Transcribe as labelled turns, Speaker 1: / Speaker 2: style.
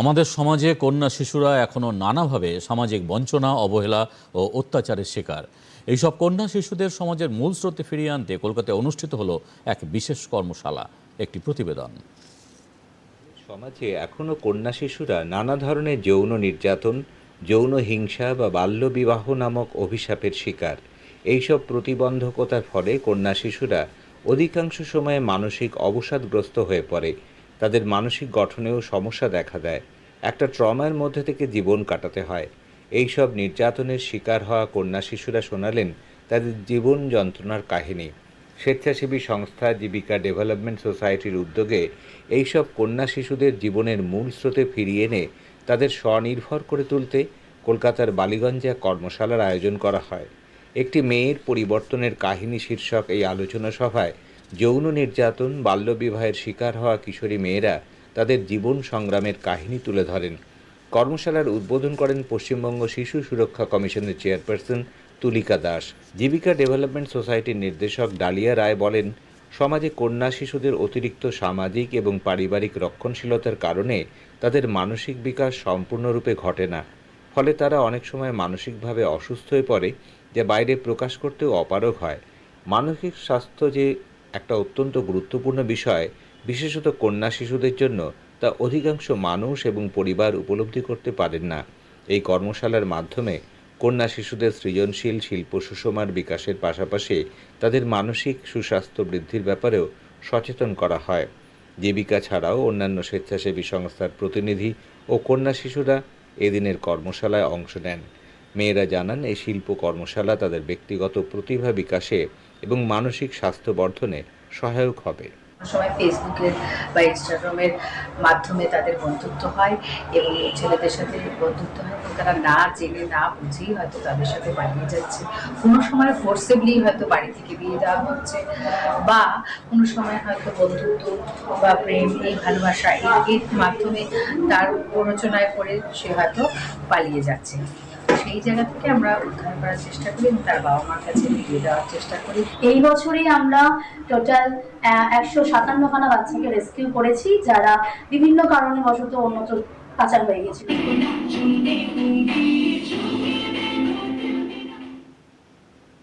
Speaker 1: আমাদের সমাজে কন্যা শিশুরা এখনও নানাভাবে সামাজিক বঞ্চনা, অবহেলা ও অত্যাচারের শিকার। এইসব কন্যা শিশুদের সমাজের মূল স্রোতে ফিরিয়ে আনতে কলকাতায় অনুষ্ঠিত হলো এক বিশেষ কর্মশালা, একটি প্রতিবেদন।
Speaker 2: সমাজে এখনও কন্যা শিশুরা নানা ধরনের যৌন নির্যাতন, যৌন হিংসা বা বাল্যবিবাহ নামক অভিশাপের শিকার। এইসব প্রতিবন্ধকতার ফলে কন্যা শিশুরা অধিকাংশ সময়ে মানসিক অবসাদগ্রস্ত হয়ে পড়ে। তাদের মানসিক গঠনেও সমস্যা দেখা দেয়। একটা ট্রমার মধ্যে থেকে জীবন কাটাতে হয়। এইসব নির্যাতনের শিকার হওয়া কন্যা শিশুরা শোনালেন তাদের জীবন যন্ত্রণার কাহিনী। স্বেচ্ছাসেবী সংস্থা জীবিকা ডেভেলপমেন্ট সোসাইটির উদ্যোগে এইসব কন্যা শিশুদের জীবনের মূল স্রোতে ফিরিয়ে এনে তাদের স্বনির্ভর করে তুলতে কলকাতার বালিগঞ্জে কর্মশালার আয়োজন করা হয়। একটি মেয়ের পরিবর্তনের কাহিনী শীর্ষক এই আলোচনা সভায় যৌন নির্যাতন, বাল্যবিবাহের শিকার হওয়া কিশোরী মেয়েরা তাদের জীবন সংগ্রামের কাহিনী তুলে ধরেন। কর্মশালার উদ্বোধন করেন পশ্চিমবঙ্গ শিশু সুরক্ষা কমিশনের চেয়ারপারসন তুলিকা দাস। জীবিকা ডেভেলপমেন্ট সোসাইটির নির্দেশক ডালিয়া রায় বলেন, সমাজে কন্যা শিশুদের অতিরিক্ত সামাজিক এবং পারিবারিক রক্ষণশীলতার কারণে তাদের মানসিক বিকাশ সম্পূর্ণরূপে ঘটে না। ফলে তারা অনেক সময় মানসিকভাবে অসুস্থ হয়ে পড়ে, যা বাইরে প্রকাশ করতেও অপারগ হয়। মানসিক স্বাস্থ্য যে একটা অত্যন্ত গুরুত্বপূর্ণ বিষয়, বিশেষত কন্যা শিশুদের জন্য, তা অধিকাংশ মানুষ এবং পরিবার উপলব্ধি করতে পারেন না। এই কর্মশালার মাধ্যমে কন্যা শিশুদের সৃজনশীল শিল্প সুষমার বিকাশের পাশাপাশি তাদের মানসিক সুস্বাস্থ্য বৃদ্ধির ব্যাপারেও সচেতন করা হয়। জীবিকা ছাড়াও অন্যান্য স্বেচ্ছাসেবী সংস্থার প্রতিনিধি ও কন্যা শিশুরা এদিনের কর্মশালায় অংশ নেন। মেয়েরা জানান, এই শিল্প কর্মশালা তাদের ব্যক্তিগত প্রতিভা বিকাশে এবং মানসিক স্বাস্থ্য বর্ধনে সহায়ক হবে।
Speaker 3: সময় ফেসবুকের বা ইনস্টাগ্রামের মাধ্যমে তাদের বন্ধুত্ব হয় এবং ছেলেদের সাথে বন্ধুত্ব হয় এবং তারা না জেনে, না বুঝেই হয়তো তাদের সাথে পালিয়ে যাচ্ছে। কোনো সময় ফোর্সেবলি হয়তো বাড়ি থেকে বিয়ে দেওয়া হচ্ছে বা কোনো সময় হয়তো বন্ধুত্ব বা প্রেম এই ভালোবাসা এর মাধ্যমে তার প্ররোচনায় করে সে হয়তো পালিয়ে যাচ্ছে। সেই জায়গা থেকে আমরা উদ্ধার করার চেষ্টা করি এবং তার বাবা মার কাছে ভিডিও দেওয়ার চেষ্টা করি।
Speaker 4: এই বছরই আমরা টোটাল একশো সাতান্নখানা বাচ্চাকে রেস্কিউ করেছি, যারা বিভিন্ন কারণে বশত অন্যত্র পাচার হয়ে গেছিল